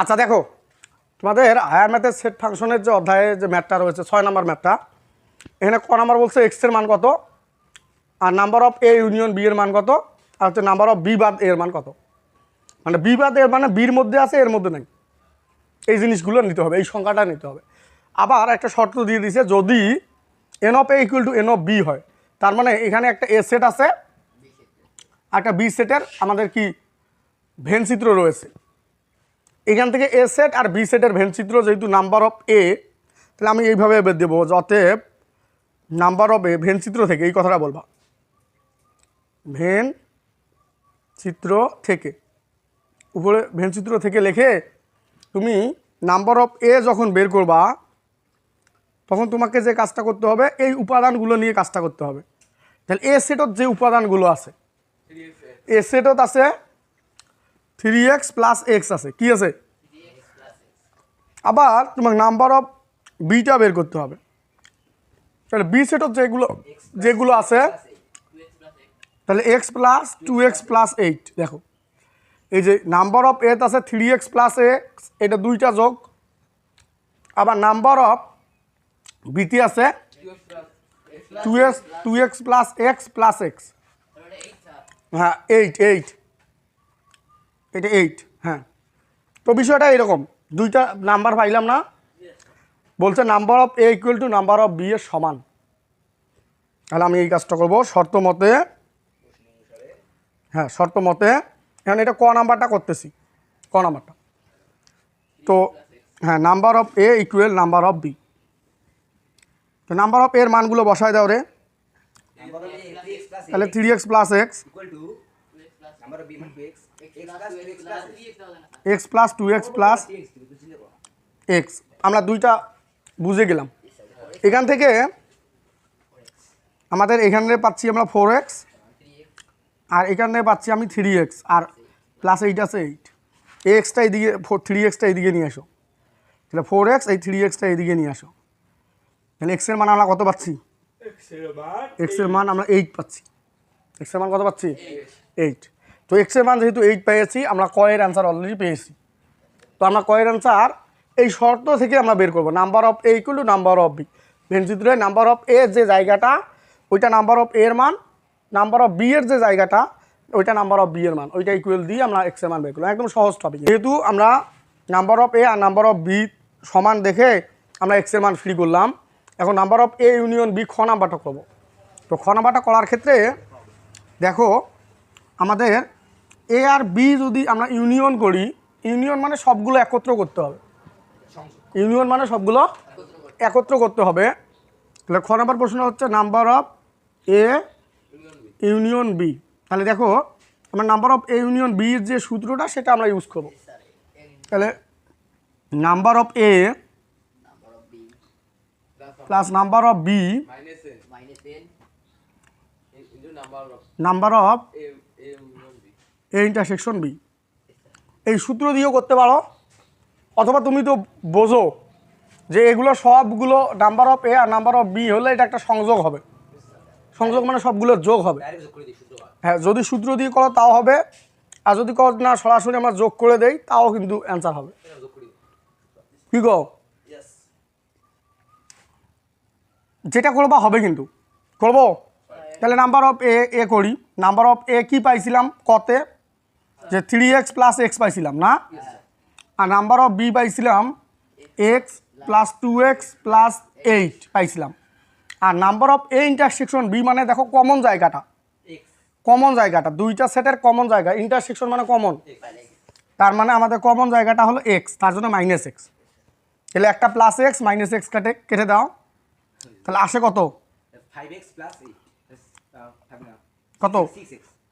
আচ্ছা দেখো, তোমাদের হায়ার ম্যাথের সেট ফাংশনের যে অধ্যায়ে যে ম্যাথটা রয়েছে, ছয় নম্বর ম্যাথটা এখানে ক নাম্বার বলছে এক্সের মান কত? আর number of A union B এর মান কত? আর হচ্ছে নাম্বার অফ বি বাদ এর মান কত? মানে বি বাদ এর মানে বির মধ্যে আছে, এর মধ্যে নেই। এই জিনিসগুলো নিতে হবে, এই সংখ্যাটা নিতে হবে। আবার একটা শর্ত দিয়ে দিছে যদি N of A equal to N of B হয়, তার মানে এখানে একটা এ সেট আছে, একটা বি সেটের আমাদের কি, ভেন চিত্র রয়েছে। এখান থেকে এ সেট আর বি সেটের ভেনচিত্র যেহেতু নাম্বার অফ এ তাহলে আমি এইভাবে দেবো যে অতএব নাম্বার অফ এ ভেন চিত্র থেকে, এই কথাটা বলবা। ভেন চিত্র থেকে। উপরে ভেনচিত্র থেকে লেখে তুমি নাম্বার অফ এ যখন বের করবা, তখন তোমাকে যে কাজটা করতে হবে, এই উপাদানগুলো নিয়ে কাজটা করতে হবে। তাহলে এ সেটত যে উপাদানগুলো আছে এ সেটত আছে থ্রি এক্স প্লাস এক্স আছে। কি আছে? আবার তোমার নাম্বার অফ বিটা বের করতে হবে। তাহলে বি সেটত যেগুলো যেগুলো আছে, তাহলে X plus two X plus eight দেখো। এই যে নাম্বার অফ এত আছে থ্রি এক্স প্লাস এক্স এটা দুইটা যোগ। আবার নাম্বার অফ বিটি আছে two X two X plus X plus X হ্যাঁ এইট এইট এটা এইট হ্যাঁ। তো বিষয়টা এরকম দুইটা নাম্বার পাইলাম না। বলছে number of A equal to number of B এর সমান। তাহলে আমি এই কাজটা করব। শর্ত মতে হ্যাঁ শর্ত মতে এখন এটা ক নাম্বারটা করতেছি। ক নাম্বারটা। তো হ্যাঁ number of A equal number of B. তো নাম্বার অফ এর মানগুলো বসায় দাও রে। Number of a, 3x plus তাহলে three X plus X equal to number of b equal to x, x plus 2x plus X plus two X plus 3x তুমি তো চিনতে পারো। এক্স আমরা দুইটা বুঝে গেলাম। এখান থেকে আমাদের এখানে পাচ্ছি আমরা ফোর এক্স আর এখানে পাচ্ছি আমি থ্রি এক্স আর প্লাস এইট আছে এইট এই এক্সটা এইদিকে ফোর থ্রি এক্সটা এইদিকে নিয়ে আসো। তাহলে ফোর এক্স এই থ্রি এক্সটা এইদিকে নিয়ে আসো। তাহলে এক্সের মান আমরা কত পাচ্ছি? এক্সের মান আমরা এইট পাচ্ছি। এক্সের মান কত পাচ্ছি? এইট তো এক্সের মান যেহেতু এইট পেয়েছি, আমরা কয়ের অ্যান্সার অলরেডি পেয়েছি। তো আমরা কয়ের অ্যান্সার এই শর্ত থেকে আমরা বের করব। Number of A equal to number of B ভেনচিত্রে number of A যে জায়গাটা, ওইটা নাম্বার অফ এর মান নাম্বার অফ বি এর যে জায়গাটা, ওইটা নাম্বার অফ বি এর মান। ওইটা ইকুয়াল দিয়ে আমরা এক্সের মান বের করলাম একদম সহজ টপিক যেহেতু আমরা নাম্বার অফ এ আর নাম্বার অফ বি সমান দেখে আমরা এক্সের মান ফ্রি করলাম, এখন number of A union B খ নাম্বারটা করব। তো খ নাম্বারটা করার ক্ষেত্রে দেখো, আমাদের এ আর বি যদি আমরা ইউনিয়ন করি ইউনিয়ন মানে সবগুলো একত্র করতে হবে। ইউনিয়ন মানে সবগুলো একত্র করতে হবে। তাহলে খ নাম্বার প্রশ্ন হচ্ছে number of A, union B. তাহলে দেখো, আমার নাম্বার অফ এ, ইউনিয়ন বির যে সূত্রটা, সেটা আমরা ইউজ করব। তাহলে number of A plus number of B number of A intersection B. এই সূত্র দিয়েও করতে পারো। অথবা তুমি তো বোঝো যে এগুলো সবগুলো নাম্বার অফ এ আর নাম্বার অফ বি হলে এটা একটা সংযোগ হবে। সংযোগ মানে সবগুলো যোগ হবে। হয়। যদি সূত্র দিয়ে করো তাও হবে। আর যদি করো না, সরাসরি আমরা যোগ করে দেই, তাও কিন্তু অ্যান্সার হবে। কি গো? যেটা করবা হবে কিন্তু। করব? তাহলে নাম্বার অফ এ এ করি। নাম্বার অফ এ কি পাইছিলাম? কতে? যে থ্রি এক্স প্লাস এক্স পাইছিলাম না? আর নাম্বার অফ বি পাইছিলাম X plus two X plus eight পাইছিলাম। আর number of A intersection B মানে দেখো কমন জায়গাটা। কমন জায়গাটা দুইটা সেটের কমন জায়গা। ইন্টারসেকশন মানে কমন তার মানে আমাদের কমন জায়গাটা হলো এক্স তার জন্য মাইনাস এক্স তাহলে একটা প্লাস এক্স মাইনাস এক্স কেটে কেটে দাও। তাহলে আসে কত? 5x plus 8 Yes, আহ, থাকবে না। কত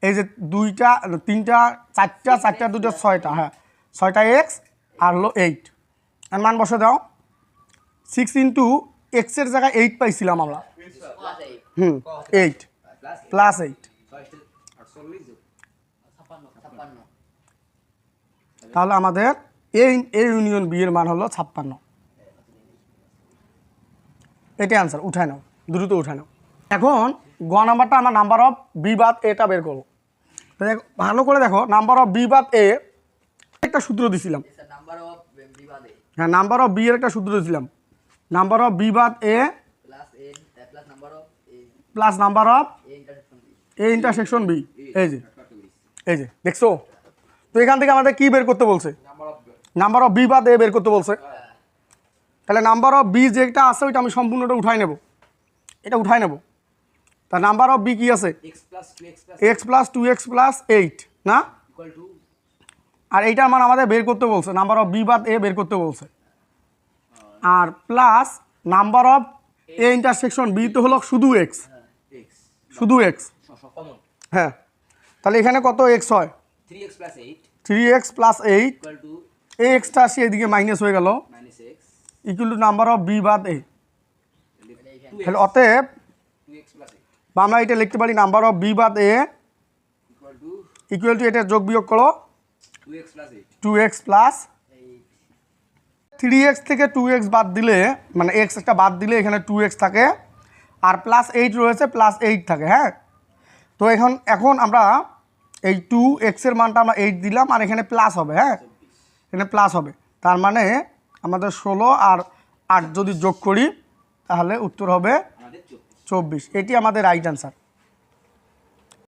এই যে দুইটা তিনটা চারটা চারটা দুটো ছয়টা হ্যাঁ। ছয়টা এক্স আর হলো এইট আর মান বসে দাও। সিক্স ইন্টু এক্সের জায়গায় এইট পাইছিলাম আমরা। হুম এইট প্লাস এইট তাহলে আমাদের এই এ ইউনিয়ন বি এর মান হলো ছাপ্পান্ন। এটাই আনসার উঠায় নাও, দ্রুত উঠায় নাও। এখন গ নাম্বারটা আমার নাম্বার অফ বি বাদ এটা বের করব। ভালো করে দেখো নাম্বার অফ বি বাদ এ একটা সূত্র দিছিলাম। নাম্বার অফ বিবাদে হ্যাঁ নাম্বার অফ বি এর একটা সূত্র দিয়েছিলাম নাম্বার অফ বি বাদ A plus N plus number of A plus number of A intersection B A intersection B এই যে। এই যে দেখছ? তো এখান থেকে আমাদের কি বের করতে বলছে? নাম্বার অফ বি বাদ এ বের করতে বলছে। তাহলে নাম্বার অফ বি যেটা আছে ওইটা আমি সম্পূর্ণটা উঠাই নেব। এটা উঠাই নেব। তা নাম্বার অফ বি কি আছে? X plus two X plus X plus two X plus eight না? ইকুয়াল টু আর এইটার মান আমাদের বের করতে বলছে নাম্বার অফ বি বাদ এ বের করতে বলছে। আর plus number of A intersection B তো হলো শুধু এক্স শুধু এক্স হ্যাঁ তাহলে এখানে কত এক্স হয়? থ্রি এক্স প্লাস এইট এই এক্সটা আসি এদিকে মাইনাস হয়ে গেল। Equal to number of B বাদ এ তাহলে অতএব আমরা এটা লিখতে পারি নাম্বার অফ বি বাদ এ ইকুয়াল টু এটা যোগ বিয়োগ করো। Two x plus three x থেকে টু এক্স বাদ দিলে মানে এক্স একটা বাদ দিলে এখানে টু এক্স থাকে আর প্লাস এইট রয়েছে প্লাস এইট থাকে হ্যাঁ? তো এখন এখন আমরা এই টু এক্সের মানটা আমরা এইট দিলাম আর এখানে প্লাস হবে হ্যাঁ? এখানে প্লাস হবে। তার মানে আমাদের ষোলো আর আট যদি যোগ করি তাহলে উত্তর হবে চব্বিশ। এটি আমাদের রাইট অ্যান্সার